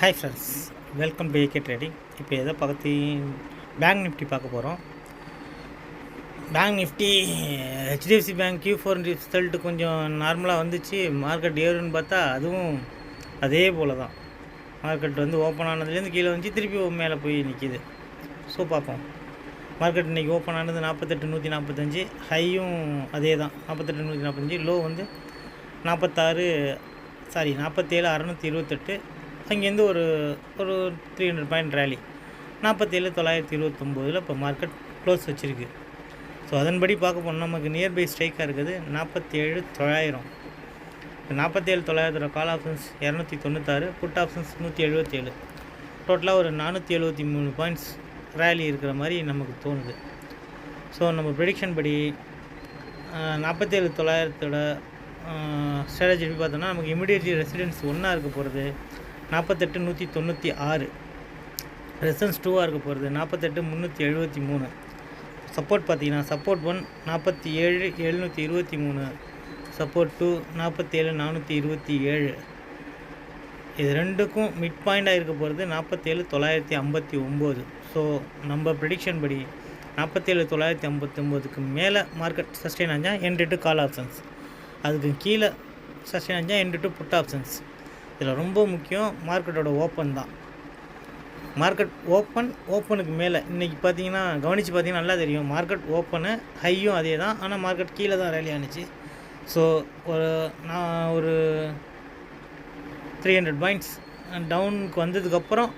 Hi friends welcome to AK trading இப்போ எதை பற்றி பேங்க் நிஃப்டி பார்க்க போகிறோம் bank Nifty HDFC bank Q four result கொஞ்சம் நார்மலாக வந்துச்சு. மார்க்கெட் ஏறுன்னு பார்த்தா அதுவும் அதே போல் தான். மார்க்கெட் வந்து ஓப்பன் ஆனதுலேருந்து கீழே வந்துச்சு திருப்பி மேலே போய் நிற்கிது ஸோ பார்ப்போம். மார்க்கெட் இன்றைக்கி ஓப்பன் ஆனது நாற்பத்தெட்டு நூற்றி நாற்பத்தஞ்சு ஹையும் அதே தான். நாற்பத்தெட்டு நூற்றி நாற்பத்தஞ்சு லோ வந்து நாற்பத்தாறு சாரி நாற்பத்தேழு அறநூற்றி இருபத்தெட்டு அங்கேருந்து ஒரு ஒரு த்ரீ ஹண்ட்ரட் பாயிண்ட் ரேலி நாற்பத்தேழு தொள்ளாயிரத்தி இருபத்தொம்போதில் இப்போ மார்க்கெட் க்ளோஸ் வச்சுருக்கு. ஸோ அதன்படி பார்க்க போனால் நமக்கு நியர்பை ஸ்ட்ரைக்காக இருக்குது. நாற்பத்தேழு தொள்ளாயிரம். இப்போ நாற்பத்தேழு தொள்ளாயிரத்தோட கால் ஆப்ஷன்ஸ் இரநூத்தி தொண்ணூத்தாறு புட் ஆப்ஷன்ஸ் நூற்றி எழுபத்தேழு டோட்டலாக ஒரு நானூற்றி எழுபத்தி மூணு பாயிண்ட்ஸ் ரேலி இருக்கிற மாதிரி நமக்கு தோணுது. ஸோ நம்ம ப்ரிடிக்ஷன் படி நாற்பத்தேழு தொள்ளாயிரத்தோட ஸ்ட்ராட்டஜி எப்படி பார்த்தோன்னா நமக்கு இமிடியட்லி ரெசிடென்ஸ் ஒன்றா இருக்க போகிறது நாற்பத்தெட்டு நூற்றி தொண்ணூற்றி ஆறு. ரெசன்ஸ் டூவாக இருக்க போகிறது நாற்பத்தெட்டு முந்நூற்றி எழுபத்தி மூணு. சப்போர்ட் பார்த்தீங்கன்னா சப்போர்ட் ஒன் நாற்பத்தி ஏழு எழுநூற்றி இருபத்தி மூணு. சப்போர்ட் டூ நாற்பத்தேழு நானூற்றி இருபத்தி ஏழு. இது ரெண்டுக்கும் மிட் பாயிண்டாக இருக்க போகிறது நாற்பத்தேழு தொள்ளாயிரத்தி ஐம்பத்தி ஒம்பது. ஸோ நம்ம ப்ரிடிக்ஷன் படி நாற்பத்தேழு தொள்ளாயிரத்தி ஐம்பத்தி ஒம்போதுக்கு மேலே மார்க்கெட் சஸ்டெயின் ஆஞ்சால் என் டு கால் ஆப்ஷன்ஸ் அதுக்கு கீழே சஸ்டெயின் ஆச்சால் என் டு புட் ஆப்ஷன்ஸ் இதில் ரொம்ப முக்கியம் மார்க்கெட்டோட ஓப்பன் தான். மார்க்கெட் ஓப்பன் ஓப்பனுக்கு மேலே. இன்றைக்கி பார்த்தீங்கன்னா கவனித்து பார்த்தீங்கன்னா நல்லா தெரியும். மார்க்கெட் ஓப்பனு ஹையும் அதே தான். ஆனால் மார்க்கெட் கீழே தான் ரேலி ஆனிச்சு. ஸோ ஒரு நான் ஒரு த்ரீ ஹண்ட்ரட் பாயிண்ட்ஸ் டவுனுக்கு வந்ததுக்கப்புறம்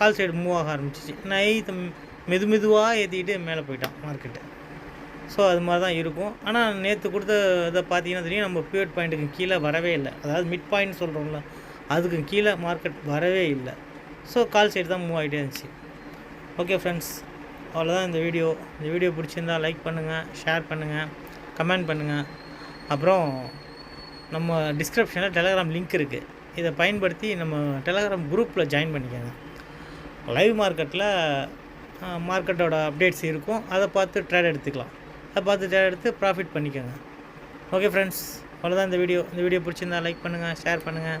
கால் சைடு மூவ் ஆக ஆரம்பிச்சிச்சு. நைட் மெது மெதுவாக ஏற்றிக்கிட்டு மேலே போயிட்டான் மார்க்கெட்டு ஸோ அது மாதிரி தான் இருக்கும். ஆனால் நேற்று கொடுத்த இதை பார்த்தீங்கன்னா தெரியும் நம்ம பியூட் பாயிண்ட்டுக்கு கீழே வரவே இல்லை. அதாவது மிட் பாயிண்ட் சொல்கிறோம்ல அதுக்கு கீழே மார்க்கெட் வரவே இல்லை. ஸோ கால் சைடு தான் மூவ் ஆகிட்டே இருந்துச்சு. ஓகே ஃப்ரெண்ட்ஸ் அவ்வளோதான் இந்த வீடியோ இந்த வீடியோ பிடிச்சிருந்தா லைக் பண்ணுங்கள் ஷேர் பண்ணுங்கள் கமெண்ட் பண்ணுங்கள் அப்புறம் நம்ம டிஸ்கிரிப்ஷனில் டெலகிராம் லிங்க் இருக்குது இதை பயன்படுத்தி நம்ம டெலகிராம் குரூப்பில் ஜாயின் பண்ணிக்கோங்க. லைவ் மார்க்கெட்டில் மார்க்கெட்டோட அப்டேட்ஸ் இருக்கும். அதை பார்த்து ட்ரேட் எடுத்துக்கலாம். அதை பார்த்து ட்ரேட் எடுத்து ப்ராஃபிட் பண்ணிக்கோங்க. ஓகே ஃப்ரெண்ட்ஸ் அவ்வளோதான் இந்த வீடியோ இந்த வீடியோ பிடிச்சிருந்தா லைக் பண்ணுங்கள் ஷேர் பண்ணுங்கள்